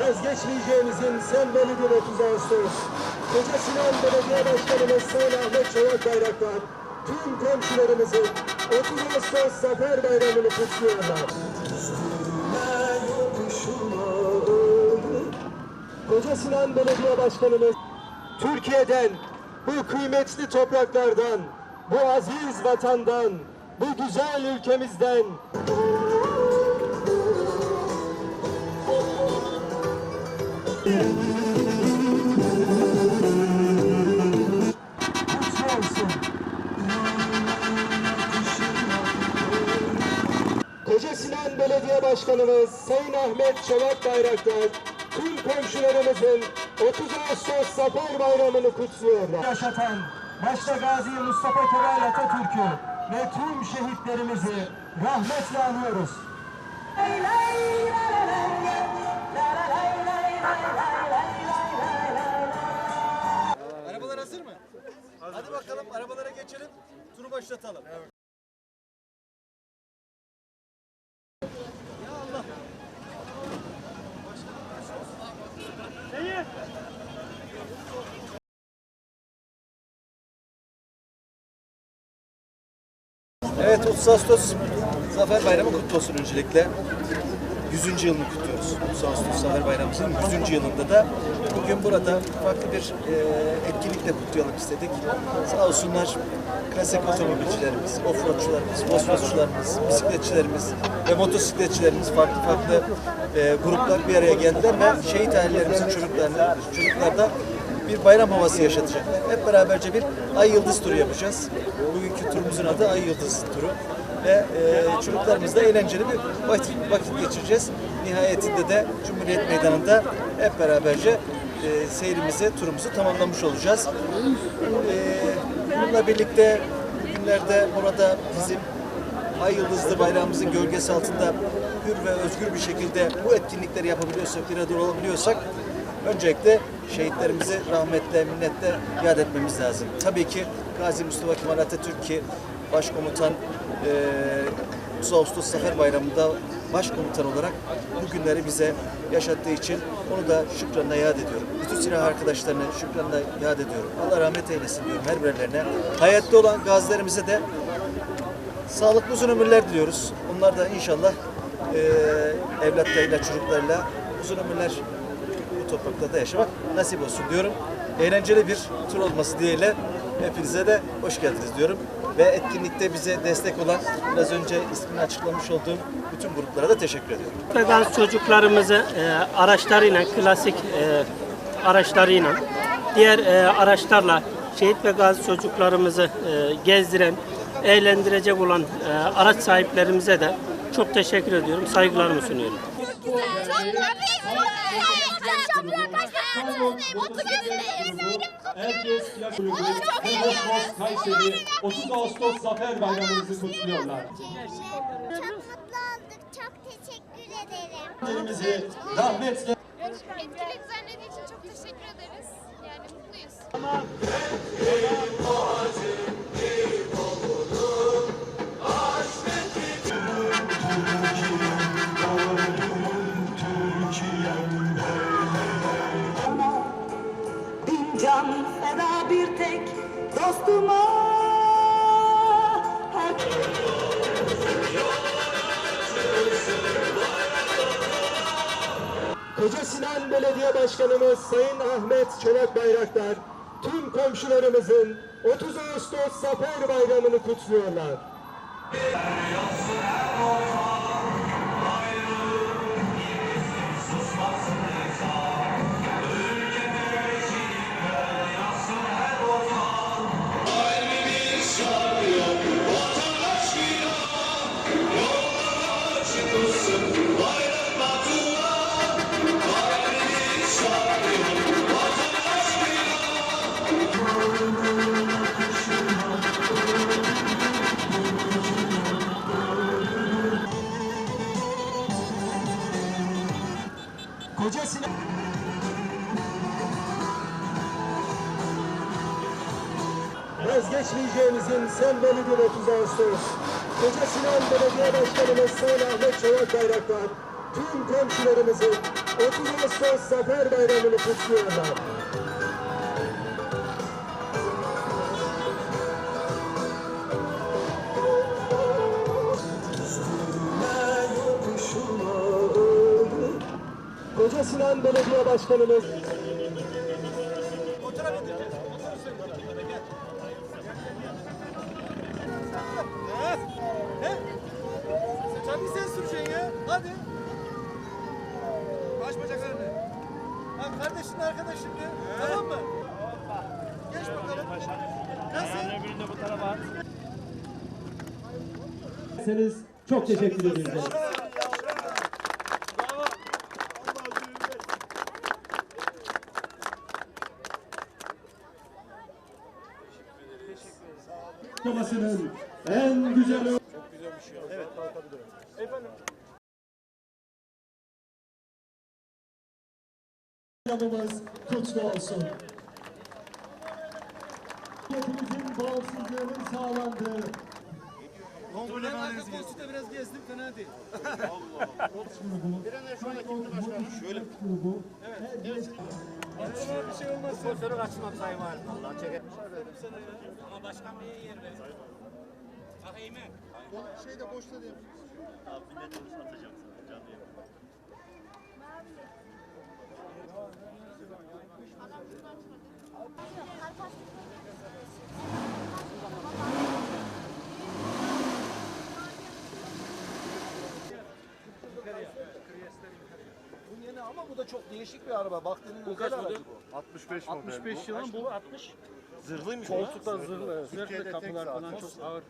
vazgeçmeyeceğimizin sembolüdür 30 Ağustos. Koca Sinan Belediye Başkanımız Sayın Ahmet Çolak Bayraktar, tüm komşularımızın 30 Ağustos Zafer Bayramı'nı kutluyorlar. Koca Sinan Belediye Başkanımız Türkiye'den, bu kıymetli topraklardan, bu aziz vatandan, bu güzel ülkemizden Koca Sinan Belediye Başkanımız Sayın Ahmet Çolak Bayraktar tüm komşularımızın 30 Ağustos Zafer Bayramı'nı kutluyorlar. Yaşatan başta Gazi Mustafa Kemal Atatürk'ü ve tüm şehitlerimizi rahmetle anıyoruz. Başlatalım. Evet 30 Ağustos Zafer Bayramı kutlu olsun öncelikle. 100. yılını kutluyoruz. 30 Ağustos Zafer Bayramımızın 100. yılında da bugün burada farklı bir e, etkinlikle kutlayalım istedik. Sağ olsunlar klasik otomobilcilerimiz, offroadçularımız, motosikletçilerimiz, bisikletçilerimiz ve motosikletçilerimiz farklı farklı e, gruplar bir araya geldiler ve şehit ailelerimizin çocuklarına, çocuklarda bir bayram havası yaşatacaklar. Hep beraberce bir Ay Yıldız turu yapacağız. Bugünkü turumuzun adı Ay Yıldız turu. Ve e, çocuklarımızla eğlenceli bir vakit, vakit geçireceğiz. Nihayetinde de Cumhuriyet Meydanı'nda hep beraberce e, seyrimizi, turumuzu tamamlamış olacağız. E, bununla birlikte bugünlerde orada bizim Ay Yıldızlı bayrağımızın gölgesi altında hür ve özgür bir şekilde bu etkinlikleri yapabiliyorsak, bir arada olabiliyorsak öncelikle şehitlerimizi rahmetle, minnetle yad etmemiz lazım. Tabii ki Gazi Mustafa Kemal Atatürk ki başkomutan eee 30 Ağustos Zafer Bayramı'nda başkomutan olarak bu günleri bize yaşattığı için onu da şükranla yad ediyorum. Bütün silah arkadaşlarını şükranla yad ediyorum. Allah rahmet eylesin diyorum her birilerine. Hayatta olan gazilerimize de sağlıklı uzun ömürler diliyoruz. Onlar da inşallah eee evlatlarıyla, çocuklarıyla uzun ömürler bu topraklarda yaşamak nasip olsun diyorum. Eğlenceli bir tur olması diyeyle hepinize de hoş geldiniz diyorum. Ve etkinlikte bize destek olan biraz önce ismini açıklamış olduğum bütün gruplara da teşekkür ediyorum. ve gaz çocuklarımızı e, araçlarıyla, klasik e, araçlarıyla, diğer e, araçlarla şehit ve gaz çocuklarımızı e, gezdiren, eğlendirecek olan e, araç sahiplerimize de çok teşekkür ediyorum, saygılarımı sunuyorum. Çok güzel. Herkes iyi Beykozbos, Kayseri 30 Ağustos Zafer Bayramımızı kutluyorlar. Çok mutlu olduk. Çok teşekkür ederim. Rahmetle Koca Sinan Belediye Başkanımız Sayın Ahmet Çolak Bayraktar tüm komşularımızın 30 Ağustos Zafer Bayramı'nı kutluyorlar. Koca Sinan Vazgeçmeyeceğimizin sembolüdür 30 Ağustos. Koca Sinan Belediye Başkanımız Sayın Ahmet Çolak Bayraktar tüm komşularımızın 30 Ağustos Zafer Bayramı'nı kutluyorlar. Koca Sinan Belediye Başkanımız Tabii sen süreceksin ya. Hadi. Baş bacaklarını. Ha, kardeşin arkadaş şimdi. Tamam mı? Geç bakalım. Nasıl? Seniz çok teşekkür ederiz. Bayramımız kutlu olsun. Milletimizin bağımsızlığının sağlandığı Ben arka koltukta biraz gezdim fena değil. grubu Bir şey olmaz. Sponsoru kaçmam sayın var. Allah çeker. Şey de boşta değil. Bu yeni ama bu da çok değişik bir araba. Baktığının güzel aracı bu. 65 65 yılın bu 60. Zırhlıymış. Koltuklar zırhlı. Zırhlı kapılar falan çok ağır.